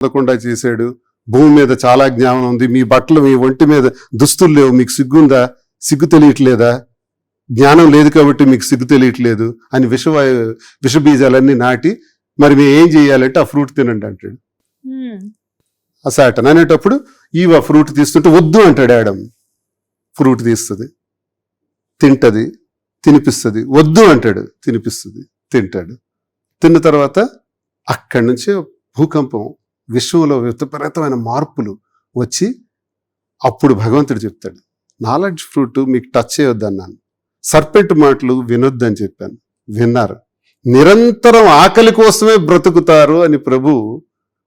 చదవకుండా చేశాడు. భూమి మీద చాలా జ్ఞానం ఉంది. మీ బట్టలు మీ ఒంటి మీద దుస్తులు లేవు. మీకు సిగ్గుందా? సిగ్గు తెలియట్లేదా? జ్ఞానం లేదు కాబట్టి మీకు సిగ్గు తెలియట్లేదు అని విష విష బీజాలన్నీ నాటి మరి మేము ఏం చేయాలంటే ఆ ఫ్రూట్ తినండి అంటాడు. ఆ సాటన్ అనేటప్పుడు ఈవ ఫ్రూట్ తీస్తుంటే వద్దు అంటాడు ఆడమ్ ఫ్రూట్ తీస్తుంది. తింటది. తినిపిస్తుంది. వద్దు అంటాడు. తినిపిస్తుంది. తింటాడు. తిన్న తర్వాత అక్కడి నుంచే భూకంపం విశ్వంలో విపరీతమైన మార్పులు వచ్చి అప్పుడు భగవంతుడు చెప్తాడు నాలెడ్జ్ ఫ్రూట్ మీకు టచ్ చేయొద్దన్నాను. సర్పెంట్ మాటలు వినొద్దని చెప్పాను. విన్నారు. నిరంతరం ఆకలి కోసమే బ్రతుకుతారు అని ప్రభు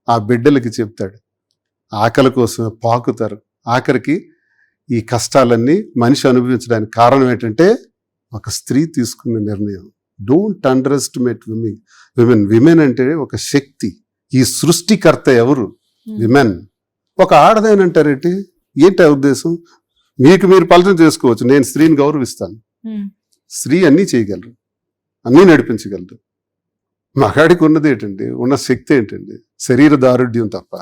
ఆ బిడ్డలకి చెప్తాడు. ఆకలి కోసమే పాకుతారు. ఆఖరికి ఈ కష్టాలన్నీ మనిషి అనుభవించడానికి కారణం ఏంటంటే ఒక స్త్రీ తీసుకున్న నిర్ణయం. Don't underestimate women women women అంటే ఒక శక్తి. ఈ సృష్టికర్త ఎవరు. విమెన్ ఒక ఆడదేనంటారేంటి ఏంటి? ఉద్దేశం? మీకు మీరు పలచన చేసుకోవచ్చు నేను స్త్రీని గౌరవిస్తాను. ఉమ్, స్త్రీ అన్నీ చేయగలరు అన్నీ నడిపించగలరు. మగాడికి ఉన్నది ఏంటండి? ఉన్న శక్తి ఏంటండి? శరీర దారుఢ్యం తప్ప.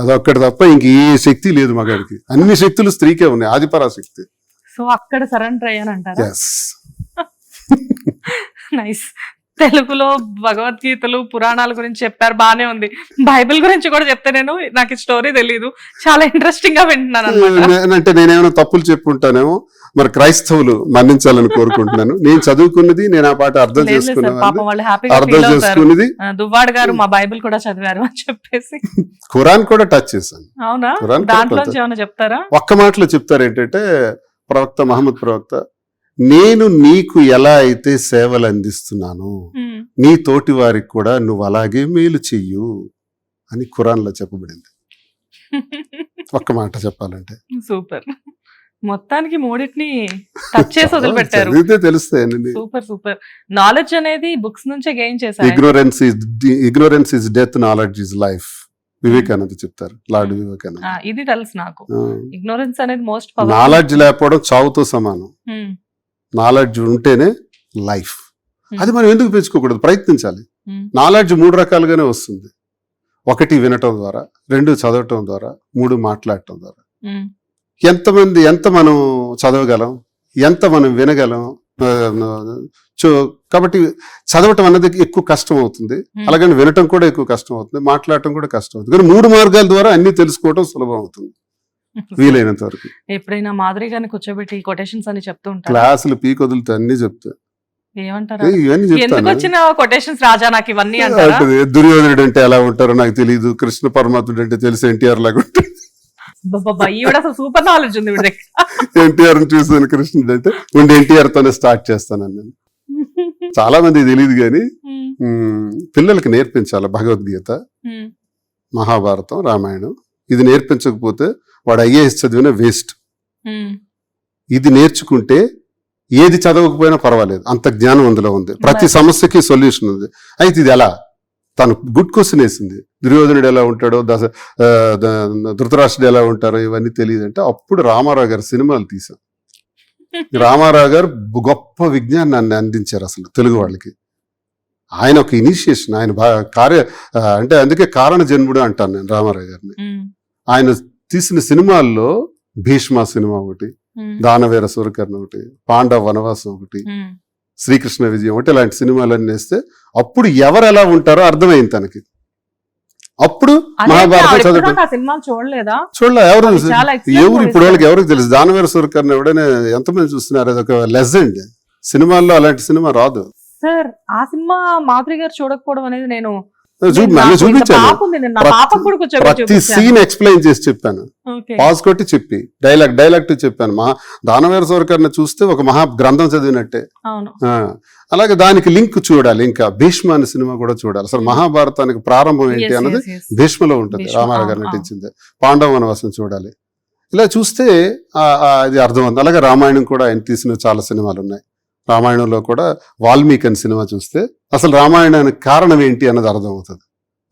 అదొక్కటి తప్ప ఇంక ఏ శక్తి లేదు మగాడికి. అన్ని శక్తులు స్త్రీకే ఉన్నాయి ఆదిపరాశక్తి. సో అక్కడ సరెండర్ అయ్యాను అంటారా ఎస్ నైస్ తెలుగులో భగవద్గీతలు పురాణాల గురించి చెప్పారు బానే ఉంది. బైబిల్ గురించి కూడా చెప్తే నేను నాకు ఈ స్టోరీ తెలియదు చాలా ఇంట్రెస్టింగ్గా వింటున్నాను అనమాట అంటే నేనేమైనా తప్పులు చెప్పుంటానేమో మరి క్రైస్తవులు మన్నించాలని కోరుకుంటున్నాను. నేను చదువుకున్నది నేను ఆ పాట అర్థం చేసుకున్నాను అర్థం చేసుకున్నది. దువ్వాడ్ గారు మా బైబిల్ కూడా చదివారు అని చెప్పేసి. ఖురాన్ కూడా టచ్ చేశాను. అవునా. ఏమైనా చెప్తారా? ఒక్క మాటలో చెప్తారు ఏంటంటే ప్రవక్త మహమ్మద్ ప్రవక్త నేను నీకు ఎలా అయితే సేవలు అందిస్తున్నాను నీ తోటి వారికి కూడా నువ్వు అలాగే మేలు చెయ్యు అని ఖురాన్లో చెప్పబడింది. ఒక్క మాట చెప్పాలంటే. సూపర్. మొత్తానికి మూడింటిని టచ్ చేసి వదిలిపెట్టారు. తెలుస్తాయండి సూపర్ సూపర్. నాలెడ్జ్ అనేది బుక్స్ నుంచే గెయిన్ చేశారు. Ignorance is ignorance is death knowledge is life Vivekananda చెప్తారు. లార్డ్ వివేకానంద. ఇది తెలుసు నాకు. ఇగ్నోరెన్స్ అనేది మోస్ట్ పవర్ నాలెడ్జ్ లేకపోవడం చావుతో సమానం. నాలెడ్జ్ ఉంటేనే లైఫ్. అది మనం ఎందుకు పెంచుకోకూడదు? ప్రయత్నించాలి. నాలెడ్జ్ మూడు రకాలుగానే వస్తుంది. ఒకటి వినటం ద్వారా రెండు చదవటం ద్వారా మూడు మాట్లాడటం ద్వారా. ఎంతమంది ఎంత మనం చదవగలం? ఎంత మనం వినగలం? చో- కాబట్టి చదవటం అన్నది ఎక్కువ కష్టం అవుతుంది. అలాగని వినటం కూడా ఎక్కువ కష్టం అవుతుంది. మాట్లాడటం కూడా కష్టం అవుతుంది. కానీ మూడు మార్గాల ద్వారా అన్ని తెలుసుకోవడం సులభం అవుతుంది. వీలైనంత వరకు. ఎప్పుడైనా మాధురి గారిని కూర్చోబెట్టి కొటేషన్స్ అని చెప్తూ ఉంటారు? క్లాసులు పీక్ వదిలితే అన్ని చెప్తా. ఏమంటారు? ఇవన్నీ ఎందుకు చెప్తాను వచ్చిన కొటేషన్స్ రాజా నాకు ఇవన్నీ అంటారా? అంటది, దుర్యోధనుడు అంటే ఎలా ఉంటారో నాకు తెలియదు కృష్ణ పరమాత్ముడు అంటే తెలిసి ఎన్టీఆర్ లాగా ఈవిడ అసలు సూపర్ నాలెడ్జ్ ఉంది ఎన్టీఆర్ చూసాను కృష్ణుడు అంటే. ఉండి ఎన్టీఆర్ తోనే స్టార్ట్ చేస్తాను నేను చాలా మంది తెలియదు కానీ ఉమ్, పిల్లలకి నేర్పించాలి భగవద్గీత మహాభారతం రామాయణం. ఇది నేర్పించకపోతే వాడు ఐఏఎస్ చదివిన వేస్ట్. ఇది నేర్చుకుంటే ఏది చదవకపోయినా పర్వాలేదు. అంత జ్ఞానం అందులో ఉంది. ప్రతి సమస్యకి సొల్యూషన్ ఉంది. అయితే ఇది ఎలా? తను గుడ్ క్వశ్చన్ వేసింది. దుర్యోధనుడు ఎలా ఉంటాడో దశ ధృతరాష్ట్రుడు ఎలా ఉంటారో ఇవన్నీ తెలియదు అంటే అప్పుడు రామారావు గారు సినిమాలు తీసాం రామారావు గారు గొప్ప విజ్ఞానాన్ని అందించారు అసలు తెలుగు వాళ్ళకి. ఆయన ఒక ఇనిషియేషన్ ఆయన కార్య అంటే అందుకే కారణ జన్ముడు అంటాను నేను రామారావు గారిని. ఆయన తీసిన సినిమాల్లో భీష్మ సినిమా ఒకటి దానవీర సూరకర్ణ ఒకటి పాండవ వనవాసం ఒకటి శ్రీకృష్ణ విజయం ఒకటి ఇలాంటి సినిమాలన్నీ వేస్తే అప్పుడు ఎవరు ఎలా ఉంటారో అర్థమైంది తనకి. అప్పుడు మహాభారతం చూడలేదా? చూడలే ఎవరు ఎవరు ఇప్పుడు వాళ్ళకి. ఎవరికి తెలుసు? దానవీర సూరకర్ణ ఎవడైనా ఎంతమంది చూస్తున్నారు? అది ఒక లెజెండ్. సినిమాల్లో అలాంటి సినిమా రాదు. సార్ ఆ సినిమా మాధురి గారు చూడకపోవడం అనేది నేను చూపించాను. ప్రతి-. సీన్ ఎక్స్ప్లెయిన్ చేసి చెప్పాను. పాజ్ కొట్టి చెప్పి. డైలాగ్ డైలాగ్ టు చెప్పాను. మహా దానవీర సూరకర్ణ చూస్తే ఒక మహా గ్రంథం చదివినట్టే. అలాగే దానికి లింక్ చూడాలి ఇంకా. భీష్మ అనే సినిమా కూడా చూడాలి. అసలు మహాభారతానికి ప్రారంభం ఏంటి అన్నది. భీష్మలో ఉంటుంది. రామారావు గారు నటించింది. పాండవ వనవాసం చూడాలి. ఇలా చూస్తే అది అర్థం అవుతుంది అలాగే రామాయణం కూడా ఆయన తీసిన చాలా సినిమాలు ఉన్నాయి. రామాయణంలో కూడా వాల్మీకి అని సినిమా చూస్తే అసలు రామాయణానికి కారణం ఏంటి అన్నది అర్థం అవుతుంది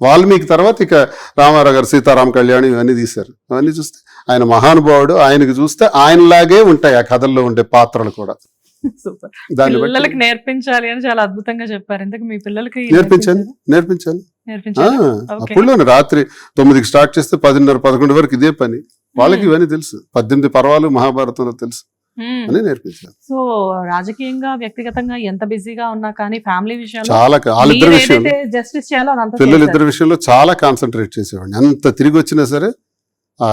వాల్మీకి తర్వాత ఇక రామారావు గారు సీతారాం కళ్యాణం ఇవన్నీ తీశారు. అవన్నీ చూస్తే ఆయన మహానుభావుడు ఆయనకి చూస్తే ఆయనలాగే ఉంటాయి ఆ కథల్లో ఉండే పాత్రలు కూడా. పిల్లలకి నేర్పించాలి అని చాలా అద్భుతంగా చెప్పారు. ఇంతకు మీ పిల్లలకి నేర్పించాను? నేర్పించాను. అప్పుడులోనే రాత్రి తొమ్మిదికి స్టార్ట్ చేస్తే పదిన్నర పదకొండు వరకు ఇదే పని. వాళ్ళకి ఇవన్నీ తెలుసు. పద్దెనిమిది పర్వాలు మహాభారతంలో తెలుసు. అని నేర్పించారు సో రాజకీయంగా వ్యక్తిగతంగా ఎంత బిజీగా ఉన్నా కానీ ఫ్యామిలీ విషయాల్లో చాలా వాళ్ళిద్దరి విషయంలో జస్టిస్ చేయాలో పిల్లలు. ఇద్దరి విషయంలో చాలా కాన్సన్ట్రేట్ చేసేవాడిని. ఎంత తిరిగి వచ్చినా సరే ఆ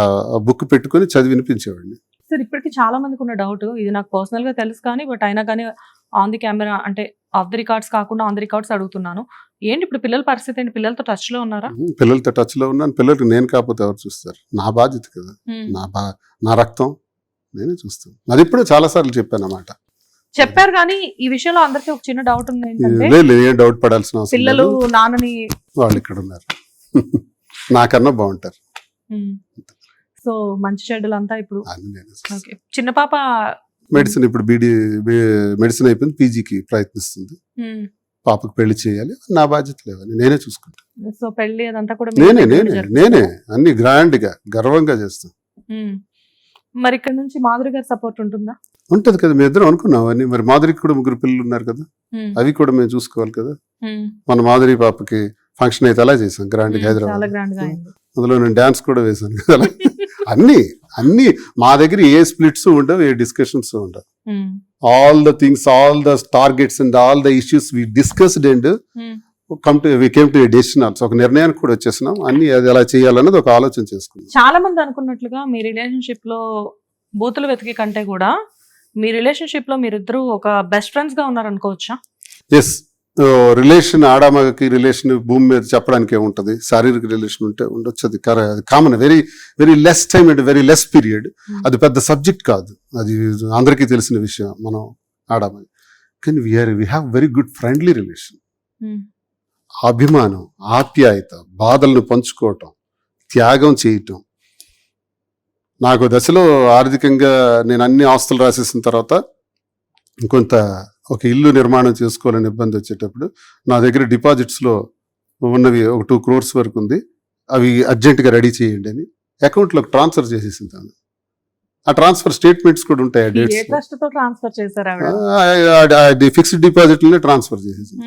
బుక్ పెట్టుకొని చదివి వినిపించేవాడిని. సార్ ఇప్పటికి చాలా మందికి ఉన్న డౌట్ ఇది నాకు పర్సనల్గా తెలుసు కానీ బట్ అయినా కానీ ఆన్ ది కెమెరా అంటే ఆఫ్ ది రికార్డ్స్ కాకుండా ఆన్ ది రికార్డ్స్ అడుగుతున్నాను. ఏంటి ఇప్పుడు పిల్లల పరిస్థితి ఏంటి? పిల్లలతో టచ్లో ఉన్నారా? పిల్లలతో టచ్లో ఉన్నాను. పిల్లలకి నేను కాకపోతే ఎవరు చూస్తారు? నా బాధ్యత కదా. నా బా నా రక్తం నేనే చూస్తాను. అది ఇప్పుడే చాలా సార్లు చెప్పాను అన్నమాట. చెప్పారు కానీ ఈ విషయంలో అందరికీ ఒక చిన్న డౌట్ ఉంది ఏంటంటే డౌట్ పడాల్సిన అవసరం పిల్లలు నాన్నని వాళ్ళు ఇక్కడ ఉన్నారు. నాకన్నా బాగుంటారు. సో మంచి చెడ్డలు అంతా ఇప్పుడు చిన్న పాప మెడిసిన్ ఇప్పుడు బీడీ మెడిసిన్ అయిపోయింది పీజీకి ప్రయత్నిస్తుంది. పాపకు పెళ్ళి చేయాలి నా బాధ్యత లేవని నేనే చూసుకుంటాను సో పెళ్ళి అదంతా కూడా నేనే నేనే? నేనే అన్ని గ్రాండ్గా గర్వంగా చేస్తాను. మరి ఇక్కడ నుంచి మాధురి గారి సపోర్ట్ ఉంటుందా ఉంటది కదా మీ ఇద్దరం అనుకున్నాం అని మరి మాధురికి కూడా ముగ్గురు పిల్లలు ఉన్నారు కదా. అవి కూడా మేము చూసుకోవాలి కదా. మన మాధురి పాపకి ఫంక్షన్ అయితే అలా చేసాం గ్రాండ్ హైదరాబాద్ అందులో నేను డాన్స్ కూడా వేశాను కదా. అన్ని అన్ని మా దగ్గర ఏ స్ప్లిట్స్ ఉండవు ఏ డిస్కషన్స్ ఉండవు. All the things all the targets and all the issues we discussed and. Come to we came to decision also ఒక నిర్ణయానికి కూడా వచ్చేసినాం అన్ని అది ఎలా చేయాలన్నది ఒక ఆలోచన చేసుకున్నాం. చాలా మంది అనుకున్నట్లుగా మీ రిలేషన్షిప్లో బూతులు వెతికే కంటే కూడా మీ రిలేషన్షిప్లో మీరిద్దరు ఒక బెస్ట్ ఫ్రెండ్స్గా ఉన్నారు అనుకోవచ్చా ఎస్ రిలేషన్ ఆడామగకి రిలేషన్ భూమి మీద చెప్పడానికి ఏముంటది? శారీరక రిలేషన్ ఉంటే ఉండొచ్చు అది common very very less time and very less period. అది పెద్ద సబ్జెక్ట్ కాదు. అది అందరికీ తెలిసిన విషయం మనం ఆడామని కానీ we are we have very good friendly relation అభిమానం ఆప్యాయత బాధలను పంచుకోవటం త్యాగం చేయటం. నాకు దశలో ఆర్థికంగా నేను అన్ని ఆస్తులు రాసేసిన తర్వాత కొంత ఒక ఇల్లు నిర్మాణం చేసుకోవాలని ఇబ్బంది వచ్చేటప్పుడు నా దగ్గర డిపాజిట్స్లో ఉన్నవి ఒక టూ క్రోర్స్ వరకు ఉంది. అవి అర్జెంటుగా రెడీ చేయండి అని అకౌంట్లోకి ట్రాన్స్ఫర్ చేసేసింది ఆమె. ఆ ట్రాన్స్ఫర్ స్టేట్మెంట్స్ కూడా ఉంటాయి డేట్స్ ఫిక్స్డ్ డిపాజిట్లనే ట్రాన్స్ఫర్ చేసేసింది.